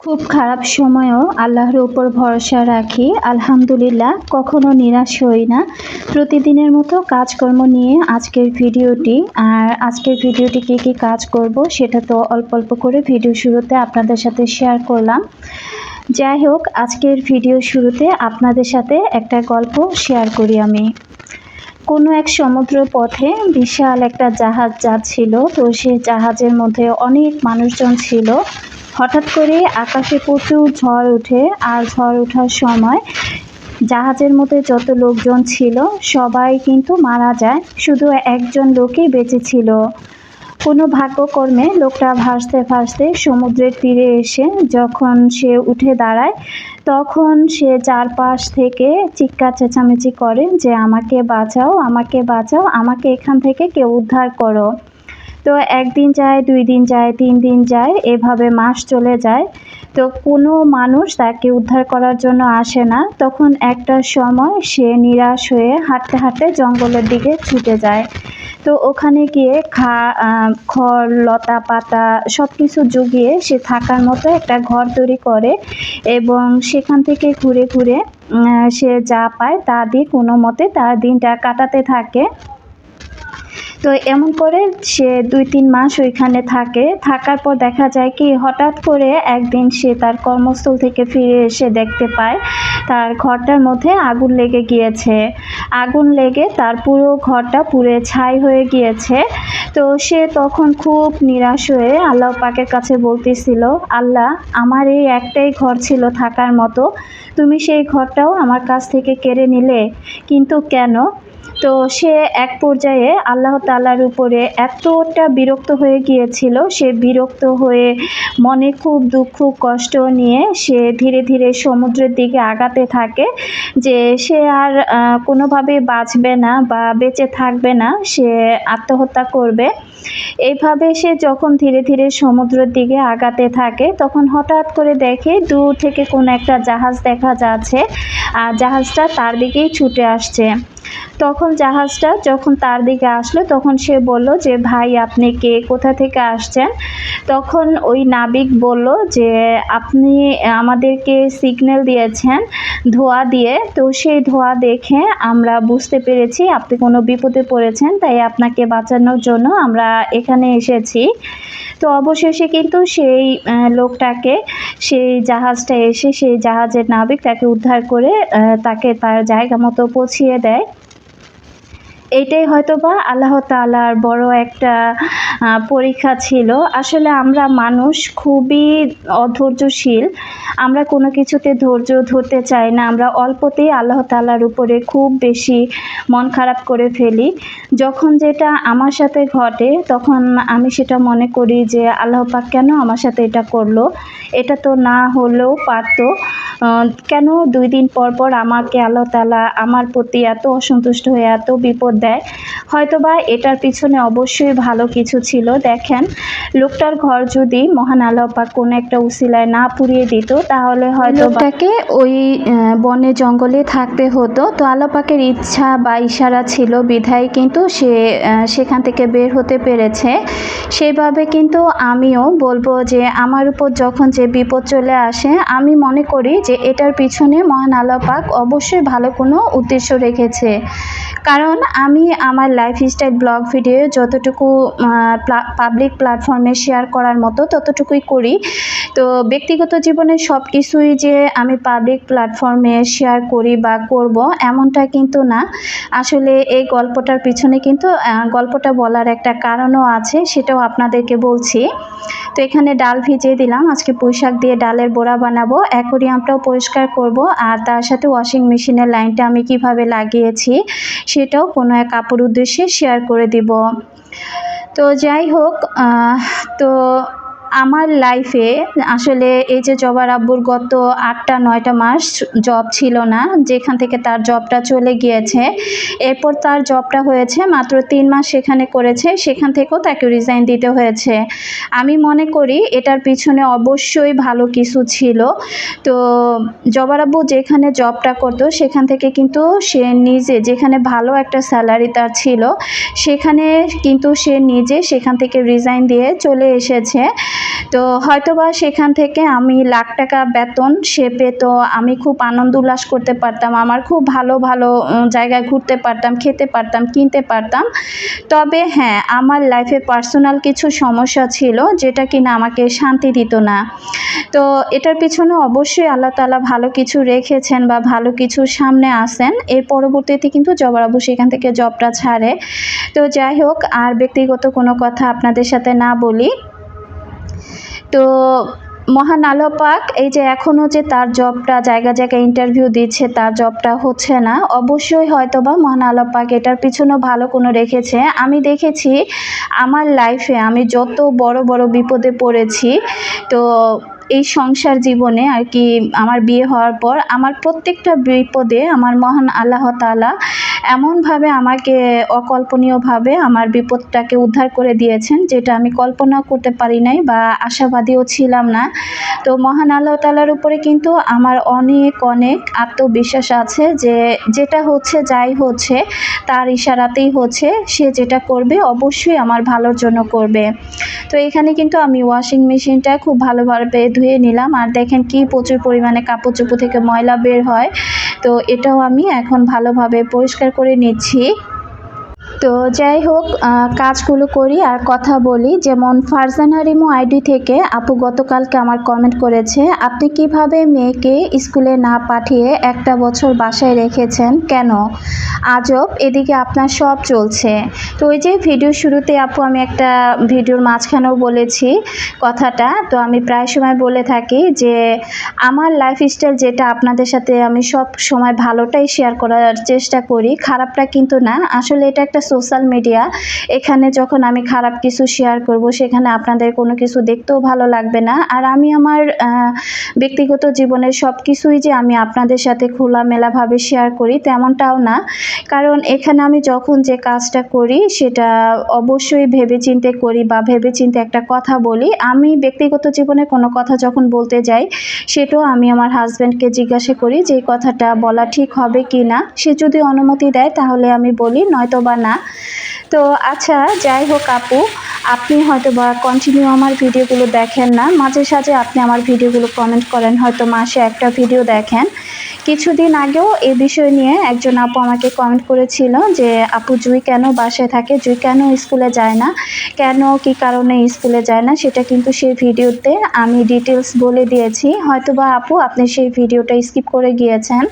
খুব খারাপ সময়েও আল্লাহর উপর ভরসা রাখি, আলহামদুলিল্লাহ, কখনো নিরাশ হই না। প্রতিদিনের মতো কাজকর্ম নিয়ে আজকের ভিডিওটি, আর আজকের ভিডিওটি কী কী কাজ করব সেটা তো অল্প অল্প করে ভিডিও শুরুতে আপনাদের সাথে শেয়ার করলাম। যাই হোক, আজকের ভিডিও শুরুতে আপনাদের সাথে একটা গল্প শেয়ার করি আমি। কোনো এক সমুদ্র পথে বিশাল একটা জাহাজ যাচ্ছিল, তো সেই জাহাজের মধ্যে অনেক মানুষজন ছিল। হঠাৎ করে আকাশে প্রচুর ঝড় ওঠে আর ঝড় ওঠার সময় জাহাজের মধ্যে যত লোকজন ছিল, সবাই কিন্তু মারা যায়। শুধু একজন লোকই বেঁচে ছিল। কোনো ভাগ্যকর্মে লোকটা ভাসতে ভাসতে সমুদ্রের তীরে এসে যখন সে উঠে দাঁড়ায়, তখন সে চারপাশ থেকে চিৎকার চেঁচামেচি করে যে, আমাকে বাঁচাও আমাকে বাঁচাও, আমাকে এখান থেকে কেউ উদ্ধার করো। তো একদিন যায় দুই দিন যায় তিন দিন যায়, এভাবে মাস চলে যায়। তো কোনো মানুষ তাকে উদ্ধার করার জন্য আসে না। তখন একটা সময় সে নিরাশ হয়ে হাঁটতে হাঁটতে জঙ্গলের দিকে ছুটে যায়। তো ওখানে গিয়ে খা খড়, লতা পাতা সব কিছু জুগিয়ে সে থাকার মতো একটা ঘর তৈরি করে এবং সেখান থেকে ঘুরে ঘুরে সে যা পায় তা দিয়ে কোনো মতে তার দিনটা কাটাতে থাকে। তো এমন করে সে দুই তিন মাস ওইখানে থাকে। থাকার পর দেখা যায় কি, হঠাৎ করে একদিন সে তার কর্মস্থল থেকে ফিরে এসে দেখতে পায়, তার ঘরটার মধ্যে আগুন লেগে গিয়েছে। আগুন লেগে তার পুরো ঘরটা পুড়ে ছাই হয়ে গিয়েছে। তো সে তখন খুব নিরাশ হয়ে আল্লাহ পাকের কাছে বলতেছিল, আল্লাহ, আমার এই একটাই ঘর ছিল থাকার মতো। তুমি সেই ঘরটাও আমার কাছ থেকে কেড়ে নিলে। কিন্তু কেন? তো সে এক পর্যায়ে আল্লাহ তালার উপরে এতটা বিরক্ত হয়ে গিয়েছিল, সে বিরক্ত হয়ে মনে খুব দুঃখ, কষ্ট নিয়ে সে ধীরে ধীরে সমুদ্রের দিকে আগাতে থাকে যে সে আর কোনোভাবে বাঁচবে না বা বেঁচে থাকবে না, সে আত্মহত্যা করবে। এইভাবে সে যখন ধীরে ধীরে সমুদ্রের দিকে আগাতে থাকে, তখন হঠাৎ করে দেখে দূর থেকে কোনো একটা জাহাজ দেখা যাচ্ছে, আর জাহাজটা তার দিকেই ছুটে আসছে। তখন জাহাজটা যখন তার দিকে আসলো, তখন সে বলল যে, ভাই, আপনি কে? কোথা থেকে আসছেন? তখন ওই নাবিক বলল যে, আপনি আমাদেরকে সিগন্যাল দিয়েছেন ধোঁয়া দিয়ে। তো সেই ধোঁয়া দেখে আমরা বুঝতে পেরেছি, আপনি কোনো বিপদে পড়েছেন, তাই আপনাকে বাঁচানোর জন্য আমরা এখানে এসেছি। তো অবশেষে কিন্তু সেই লোকটাকে, সেই জাহাজটা এসে সেই জাহাজের নাবিক তাকে উদ্ধার করে তাকে তার জায়গা মতো পৌঁছিয়ে দেয়। এইটাই হয়তো বা আল্লাহ তাআলার বড় একটা পরীক্ষা ছিল। আসলে আমরা মানুষ খুবই অধৈর্যশীল। আমরা কোনো কিছুতে ধৈর্য ধরতে চাই না। আমরা অল্পতেই আল্লাহ তাআলার উপরে খুব বেশি মন খারাপ করে ফেলি। যখন যেটা আমার সাথে ঘটে, তখন আমি সেটা মনে করি যে, আল্লাহ পাক কেন আমার সাথে এটা করল? এটা তো না হলেও পারতো। কেন দুই দিন পর পর আমাকে আল্লাহ তাআলা আমার প্রতি এত অসন্তুষ্ট হয়ে, এত বিপদ দেয়। হয়তোবা এটার পিছনে অবশ্যই ভালো কিছু ছিল। দেখেন, লোকটার ঘর যদি মহান আল্লাহ পাক কোনো একটা উসিলায় না পুড়িয়ে দিত, তাহলে হয়তো লোকটাকে ওই বনে জঙ্গলে থাকতে হতো। তো আল্লাহ পাকের ইচ্ছা বা ইশারা ছিল বিধায় কিন্তু সে সেখান থেকে বের হতে পেরেছে। সেভাবে কিন্তু আমিও বলব যে আমার উপর যখন যে বিপদ চলে আসে, আমি মনে করি যে এটার পিছনে মহান আল্লাহ পাক অবশ্যই ভালো কোনো উদ্দেশ্য রেখেছে। কারণ আমি আমার লাইফস্টাইল ব্লগ ভিডিও যতটুকু পাবলিক প্ল্যাটফর্মে শেয়ার করার মতো ততটুকুই করি। তো ব্যক্তিগত জীবনে সব কিছুই যে আমি পাবলিক প্ল্যাটফর্মে শেয়ার করি বা করব এমনটা কিন্তু না। আসলে এই গল্পটার পিছনে কিন্তু গল্পটা বলার একটা কারণও আছে, সেটাও আপনাদেরকে বলছি। তো এখানে ডাল ভিজিয়ে দিলাম, আজকে পুঁইশাক দিয়ে ডালের বোড়া বানাবো। অ্যাকোরিয়ামটাও পরিষ্কার করব, আর তার সাথে ওয়াশিং মেশিনের লাইনটা আমি কীভাবে লাগিয়েছি, সেটাও কোনো এক কাপড় উদ্দেশ্যে শেয়ার করে দিব। তো যাই হোক তো আমার লাইফে আসলে এই যে জবার আব্বুর গত আটটা, নয়টা মাস জব ছিল না, যেখান থেকে তার জবটা চলে গিয়েছে। এরপর তার জবটা হয়েছে মাত্র তিন মাস সেখানে করেছে, সেখান থেকেও তাকে রিজাইন দিতে হয়েছে। আমি মনে করি এটার পিছনে অবশ্যই ভালো কিছু ছিল। তো জবার আব্বু যেখানে জবটা করতো, সেখান থেকে কিন্তু সে নিজে, যেখানে ভালো একটা স্যালারি তার ছিল, সেখানে কিন্তু সে নিজে সেখান থেকে রিজাইন দিয়ে চলে এসেছে। তো হয়তোবা সেখান থেকে আমি লাখ টাকা বেতন, সে পেত আমি খুব আনন্দ উল্লাস করতে পারতাম, আমার খুব ভালো ভালো জায়গায় ঘুরতে পারতাম, খেতে পারতাম, কিনতে পারতাম। তবে হ্যাঁ আমার লাইফে পার্সোনাল কিছু সমস্যা ছিল যেটা কিনা আমাকে শান্তি দিত না। তো এটার পিছনে অবশ্যই আল্লাহ তালা ভালো কিছু রেখেছেন বা ভালো কিছু সামনে আসেন এর পরবর্তীতে কিন্তু জবরাবু সেখান থেকে জবটা ছাড়ে। তো যাই হোক, আর ব্যক্তিগত কোনো কথা আপনাদের সাথে না বলি। তো মহান আলো পাক এই যে এখনও যে তার জবটা জায়গা জায়গায় ইন্টারভিউ দিচ্ছে, তার জবটা হচ্ছে না। অবশ্যই হয়তো বা মহান আলো পাক এটার পিছনেও ভালো কোনো রেখেছে। আমি দেখেছি আমার লাইফে আমি যত বড় বড় বিপদে পড়েছি, তো এই সংসার জীবনে আর কি আমার বিয়ে হওয়ার পর আমার প্রত্যেকটা বিপদে আমার মহান আল্লাহ তাআলা এমনভাবে আমাকে অকল্পনীয়ভাবে আমার বিপদটাকে উদ্ধার করে দিয়েছেন, যেটা আমি কল্পনা করতে পারি নাই বা আশাবাদীও ছিলাম না। তো মহান আল্লাহ তালার উপরে কিন্তু আমার অনেক অনেক আত্মবিশ্বাস আছে যে যেটা হচ্ছে যাই হচ্ছে, তার ইশারাতেই হচ্ছে, সে যেটা করবে অবশ্যই আমার ভালোর জন্য করবে। তো এখানে কিন্তু আমি ওয়াশিং মেশিনটা খুব ভালোভাবে ধুয়ে নিলাম। আর দেখেন কি প্রচুর পরিমাণে কাপড় চোপড় থেকে ময়লা বের হয়। তো এটাও আমি এখন ভালোভাবে পরিষ্কার করে নিচ্ছি। তো যাই হোক কাজগুলো করি আর কথা বলি। যেমন ফারজানা রিমো আইডি থেকে আপু গতকালকে আমার কমেন্ট করেছে, আপনি কীভাবে মেয়েকে স্কুলে না পাঠিয়ে একটা বছর বাসায় রেখেছেন? কেন? আজব, এদিকে আপনার সব চলছে। তো ওই যে ভিডিও শুরুতে আপু আমি একটা ভিডিওর মাঝখানেও বলেছি কথাটা। তো আমি প্রায় সময় বলে থাকি যে, আমার লাইফস্টাইল যেটা আপনাদের সাথে আমি সব সময় ভালোটাই শেয়ার করার চেষ্টা করি, খারাপটা কিন্তু না। আসলে এটা একটা সোশ্যাল মিডিয়া, এখানে যখন আমি খারাপ কিছু শেয়ার করব, সেখানে আপনাদের কোনো কিছু দেখতেও ভালো লাগবে না। আর আমি আমার ব্যক্তিগত জীবনের সব কিছুই যে আমি আপনাদের সাথে খোলামেলাভাবে শেয়ার করি, তেমনটাও না। কারণ এখানে আমি যখন যে কাজটা করি, সেটা অবশ্যই ভেবেচিন্তে করি বা ভেবেচিন্তে একটা কথা বলি। আমি ব্যক্তিগত জীবনে কোনো কথা যখন বলতে যাই, সেটাও আমি আমার হাজব্যান্ডকে জিজ্ঞাসা করি যে কথাটা বলা ঠিক হবে কি না? সে যদি অনুমতি দেয়, তাহলে আমি বলি, নয়তো বা না। তো আচ্ছা যাই হোক আপু, আপনি হয়তো বা কন্টিনিউ আমার ভিডিওগুলো দেখেন না। মাঝে সাঝে আপনি আমার ভিডিওগুলো কমেন্ট করেন, হয়তো মাসে একটা ভিডিও দেখেন। কিছুদিন আগেও এ বিষয় নিয়ে একজন আপু আমাকে কমেন্ট করেছিল যে, আপু, জুই কেন বাসায় থাকে? জুই কেন স্কুলে যায় না? কেন, কি কারণে স্কুলে যায় না? সেটা কিন্তু সেই ভিডিওতে আমি ডিটেলস বলে দিয়েছি। হয়তো বা আপু, আপনি সেই ভিডিওটা স্কিপ করে গিয়েছেন।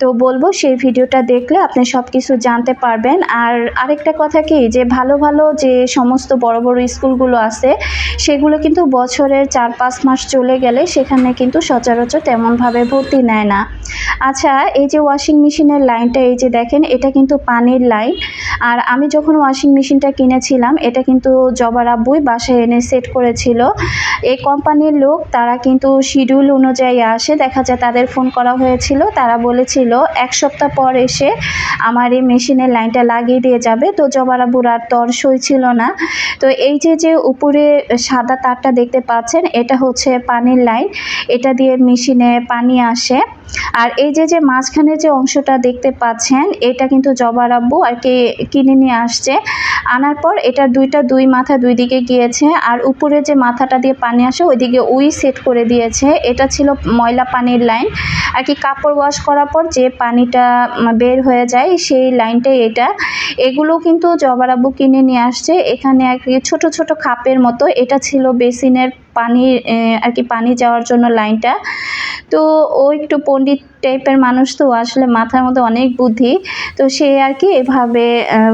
তো বলব, সেই ভিডিওটা দেখলে আপনি সব কিছু জানতে পারবেন। আর আরেকটা কথা কি, যে ভালো ভালো যে সমস্ত বড় বড় স্কুলগুলো আছে, সেগুলো কিন্তু বছরের চার পাঁচ মাস চলে গেলে সেখানে কিন্তু সচরাচর তেমনভাবে ভর্তি নেয় না। আচ্ছা এই যে ওয়াশিং মেশিনের লাইনটা এই যে দেখেন, এটা কিন্তু পানির লাইন আর আমি যখন ওয়াশিং মেশিনটা কিনেছিলাম, এটা কিন্তু জবার আব্বুই বাসায় এনে সেট করেছিল। এই কোম্পানির লোক, তারা কিন্তু শিডিউল অনুযায়ী আসে। দেখা যায় তাদের ফোন করা হয়েছিল, তারা বলেছিল, এক সপ্তাহ পর এসে আমার এই মেশিনের লাইনটা লাগিয়ে দিয়ে যাবে। তো জবার আব্বুর আর তর সই ছিল না। তো এই যে যে উপরে সাদা তারটা দেখতে পাচ্ছেন, এটা হচ্ছে পানির লাইন এটা দিয়ে মেশিনে পানি আসে। আর এই যে যে মাঝখানে যে অংশটা দেখতে পাচ্ছেন, এটা কিন্তু জবার আব্বু আর কি কিনে নিয়ে আসছে। আনার পর এটা দুইটা দুই মাথা দুই দিকে গিয়েছে আর উপরে যে মাথাটা দিয়ে পানি আসে, ওইদিকে উই সেট করে দিয়েছে। এটা ছিল ময়লা পানির লাইন। আর কি কাপড় ওয়াশ করার পর যে পানিটা বের হয়ে যায়, সেই লাইনটাই এটা। এগুলো কিন্তু জবার আব্বু কিনে নিয়ে আসছে। এখানে আর কি ছোট ছোট খাপের মতো। এটা ছিল বেসিনের পানি আর কি পানি যাওয়ার জন্য লাইনটা। তো ও একটু পণ্ডিত টাইপের মানুষ তো আসলে মাথার মধ্যে অনেক বুদ্ধি। তো সে আর কি এভাবে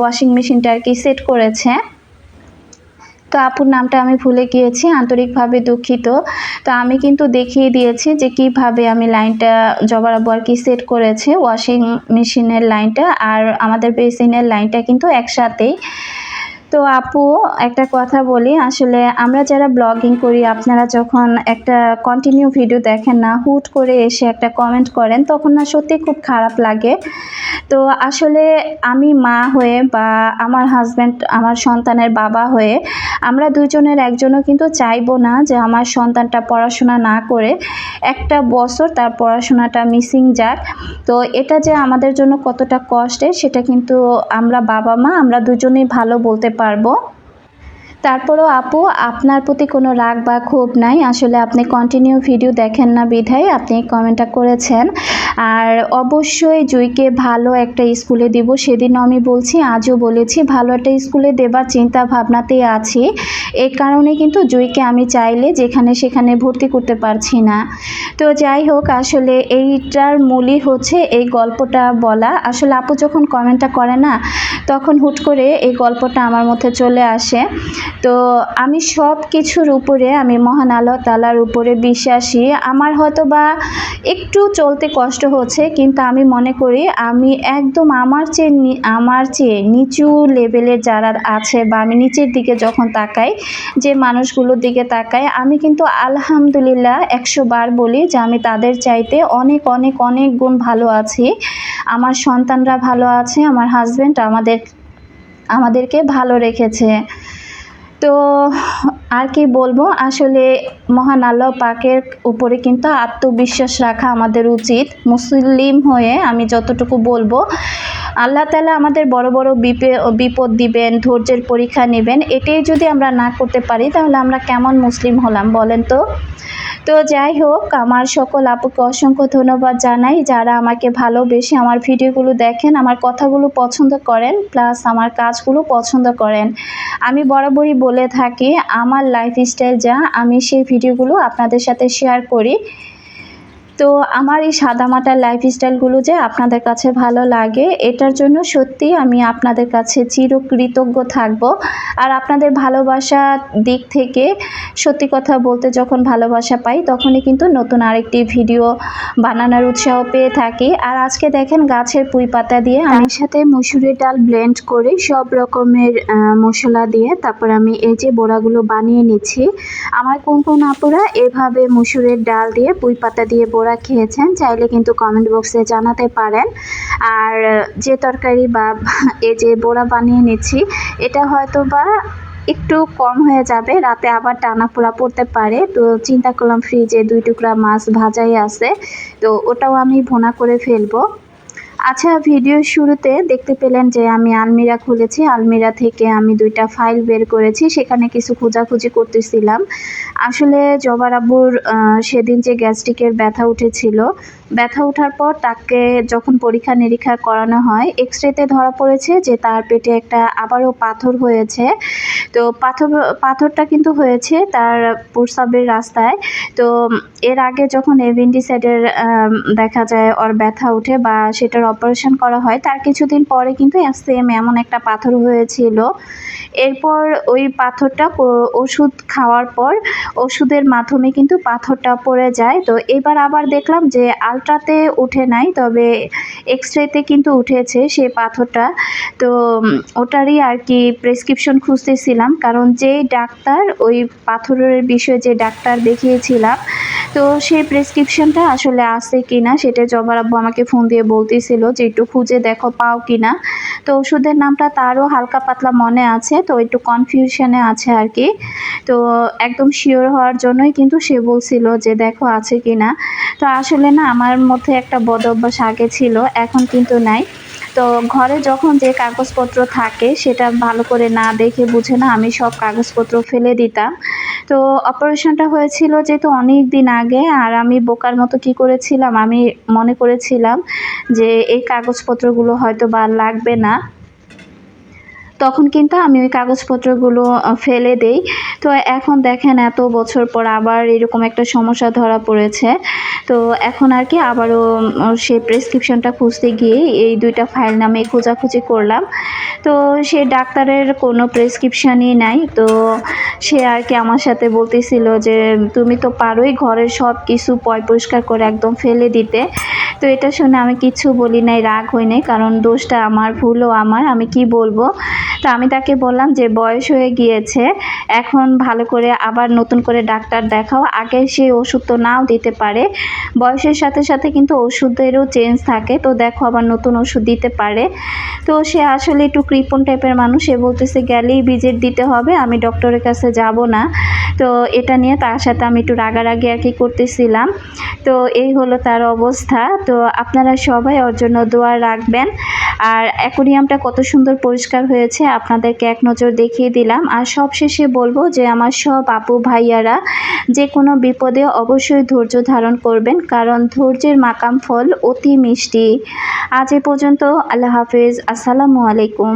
ওয়াশিং মেশিনটা আর কি সেট করেছে। তো আপুর নামটা আমি ভুলে গিয়েছি, আন্তরিকভাবে দুঃখিত। তো আমি কিন্তু দেখিয়ে দিয়েছি যে কীভাবে আমি লাইনটা, জবার আর কি সেট করেছে ওয়াশিং মেশিনের লাইনটা। আর আমাদের বেসিনের লাইনটা কিন্তু একসাথেই। তো আপু, একটা কথা বলি। আসলে আমরা যারা ব্লগিং করি, আপনারা যখন একটা কন্টিনিউ ভিডিও দেখেন না, হুট করে এসে একটা কমেন্ট করেন, তখন না সত্যি খুব খারাপ লাগে। তো আসলে আমি মা হয়ে বা আমার হাজব্যান্ড আমার সন্তানের বাবা হয়ে, আমরা দুজনের একজনও কিন্তু চাইব না যে আমার সন্তানটা পড়াশোনা না করে একটা বছর তার পড়াশোনাটা মিসিং যাক। তো এটা যে আমাদের জন্য কতটা কষ্টের, সেটা কিন্তু আমরা বাবা মা আমরা দুজনেই ভালো বলতে পারব। তারপরও আপু, আপনার প্রতি কোনো রাগ বা ক্ষোভ নাই। আসলে আপনি কন্টিনিউ ভিডিও দেখেন না বিধায় আপনি কমেন্টটা করেছেন। আর অবশ্যই জুইকে ভালো একটা স্কুলে দিব। সেদিনও আমি বলছি, আজও বলেছি, ভালো একটা স্কুলে দেবার চিন্তা ভাবনাতেই আছি। এই কারণে কিন্তু জুইকে আমি চাইলে যেখানে সেখানে ভর্তি করতে পারছি না। তো যাই হোক, আসলে এইটার মূলই হচ্ছে এই গল্পটা বলা। আসলে আপু যখন কমেন্টটা করে না, তখন হুট করে এই গল্পটা আমার মধ্যে চলে আসে। তো আমি সব কিছুর উপরে, আমি মহান আল্লাহ তালার উপরে বিশ্বাসী। আমার হয়তো বা একটু চলতে কষ্ট হচ্ছে, কিন্তু আমি মনে করি আমি একদম আমার চেয়ে আমার চেয়ে নিচু লেভেলের যারা আছে বা আমি নিচের দিকে যখন তাকাই, যে মানুষগুলোর দিকে তাকাই, আমি কিন্তু আলহামদুলিল্লাহ একশো বার বলি যে আমি তাদের চাইতে অনেক অনেক অনেক গুণ ভালো আছি। আমার সন্তানরা ভালো আছে, আমার হাজব্যান্ড আমাদের, আমাদেরকে ভালো রেখেছে। তো আর কি বলব? আসলে মহান আল্লাহ পাকের উপরে কিন্তু আত্মবিশ্বাস রাখা আমাদের উচিত। মুসলিম হয়ে আমি যতটুকু বলব, আল্লাহ তালা আমাদের বড় বড় বিপে, বিপদ দিবেন, ধৈর্যের পরীক্ষা নেবেন। এটাই যদি আমরা না করতে পারি, তাহলে আমরা কেমন মুসলিম হলাম বলেন তো? তো যাই হোক, আমার সকল আপুকে অসংখ্য ধন্যবাদ জানাই। যারা আমাকে ভালোবেসে আমার ভিডিওগুলো দেখেন, আমার কথাগুলো পছন্দ করেন, প্লাস আমার কাজগুলো পছন্দ করেন। আমি বরাবরই বলে থাকি আমার লাইফস্টাইল যা আমি সেই ভিডিওগুলো আপনাদের সাথে শেয়ার করি। তো আমার এই সাদামাটা লাইফস্টাইলগুলো যে আপনাদের কাছে ভালো লাগে, এটার জন্য সত্যি আমি আপনাদের কাছে চিরকৃতজ্ঞ থাকব। আর আপনাদের ভালোবাসা দিক থেকে সত্যি কথা বলতে যখন ভালোবাসা পাই, তখনই কিন্তু নতুন আরেকটি ভিডিও বানানোর উৎসাহ পেয়ে থাকি। আর আজকে দেখেন গাছের পুঁই পাতা দিয়ে আমি সাথে মসুরের ডাল ব্লেন্ড করে সব রকমের মশলা দিয়ে তারপর আমি এই যে বড়াগুলো বানিয়ে নিচ্ছি। আমার কোন কোন আপুরা এভাবে মসুরের ডাল দিয়ে পুঁই পাতা দিয়ে বড়া খেয়েছেন, চাইলে কিন্তু কমেন্ট বক্সে জানাতে পারেন। আর যে তরকারি বা এই যে বোড়া বানিয়ে নিচ্ছি, এটা হয়তো বা একটু কম হয়ে যাবে, রাতে আবার টানা পোড়া পড়তে পারে। তো চিন্তা করলাম ফ্রিজে দুই টুকরা মাছ ভাজাই আছে, তো ওটাও আমি ভোনা করে ফেলব। আচ্ছা ভিডিওর শুরুতে দেখতে পেলেন যে আমি আলমিরা খুলেছি। আলমিরা থেকে আমি দুইটা ফাইল বের করেছি, সেখানে কিছু খোঁজাখুঁজি করতেছিলাম। আসলে জবার আব্বুর সেদিন যে গ্যাস্ট্রিকের ব্যথা উঠেছিল ব্যথা ওঠার পর তাকে যখন পরীক্ষা নিরীক্ষা করানো হয় এক্স রেতে ধরা পড়েছে যে তার পেটে একটা আবারও পাথর হয়েছে। তো পাথর, পাথরটা কিন্তু হয়েছে তার প্রস্রাবের রাস্তায়। তো এর আগে যখন এভেন্টিসাইডের দেখা যায় ওর ব্যথা উঠে বা সেটার অপারেশন করা হয়, তার কিছুদিন পরে কিন্তু সেম এমন একটা পাথর হয়েছিল। এরপর ওই পাথরটা ওষুধ খাওয়ার পর ওষুধের মাধ্যমে কিন্তু পাথরটা পড়ে যায়। তো এবার আবার দেখলাম যে আলট্রাতে উঠে নাই, তবে এক্স রেতে কিন্তু উঠেছে সে পাথরটা। তো ওটারই আর কি প্রেসক্রিপশন খুঁজতেছিলাম, কারণ যে ডাক্তার, ওই পাথরের বিষয়ে যে ডাক্তার দেখিয়েছিলাম, তো সেই প্রেসক্রিপশনটা আসলে আছে কিনা, সেটা জবার আমাকে ফোন দিয়ে বলতেছিল যে একটু খুঁজে দেখো, পাও কিনা। তো ওষুধের নামটা তারও হালকা পাতলা মনে আছে, তো একটু কনফিউশনে আছে আর কি। তো একদম শিওর হওয়ার জন্যই কিন্তু সে বলছিল যে দেখো আছে কি না তো আসলে না, আমার মধ্যে একটা বদ অভ্যাস আগে ছিল, এখন কিন্তু নাই। তো ঘরে যখন যে কাগজপত্র থাকে, সেটা ভালো করে না দেখে বুঝে না আমি সব কাগজপত্র ফেলে দিতাম। তো অপারেশনটা হয়েছিল যেহেতু অনেক দিন আগে, আর আমি বোকার মতো কি করেছিলাম, আমি মনে করেছিলাম যে এই কাগজপত্রগুলো হয়তো বা লাগবে না। তখন কিন্তু আমি ওই কাগজপত্রগুলো ফেলে দেই। তো এখন দেখেন এত বছর পর আবার এরকম একটা সমস্যা ধরা পড়েছে। তো এখন আর কি আবারও সেই প্রেসক্রিপশনটা খুঁজতে গিয়ে এই দুইটা ফাইল নামে খোঁজাখুঁজি করলাম। তো সে ডাক্তারের কোনো প্রেসক্রিপশনই নাই। তো সে আর কি আমার সাথে বলতেছিল যে, তুমি তো পারোই ঘরের সব কিছু পয় পরিষ্কার করে একদম ফেলে দিতে। তো এটা শুনে আমি কিচ্ছু বলি নাই, রাগ হই নাই, কারণ দোষটা আমার, ভুলও আমার, আমি কি বলব? তো আমি তাকে বললাম যে বয়স হয়ে গিয়েছে, এখন ভালো করে আবার নতুন করে ডাক্তার দেখাও, আগে সে ওষুধ তো নাও দিতে পারে, বয়সের সাথে সাথে কিন্তু ওষুধেরও চেঞ্জ থাকে, তো দেখো আবার নতুন ওষুধ দিতে পারে। তো সে আসলে একটু কৃপণ টাইপের মানুষ, সে বলতেছে গেলেই ভিজিট দিতে হবে, আমি ডক্টরের কাছে যাব না। তো এটা নিয়ে তার সাথে আমি একটু রাগারাগি আর কি করতেছিলাম। তো এই হলো তার অবস্থা তো আপনারা সবাই ওর জন্য দোয়া রাখবেন। আর অ্যাকোরিয়ামটা কত সুন্দর পরিষ্কার হয়েছে, আপনাদেরকে এক নজর দেখিয়ে দিলাম। আর সবশেষে বলব যে, আমার সব আপু ভাইয়ারা যে কোনো বিপদে অবশ্যই ধৈর্য ধারণ করবেন, কারণ ধৈর্যের মাকাম ফল অতি মিষ্টি। আজ এ পর্যন্ত আল্লাহ হাফিজ। আসসালামু আলাইকুম।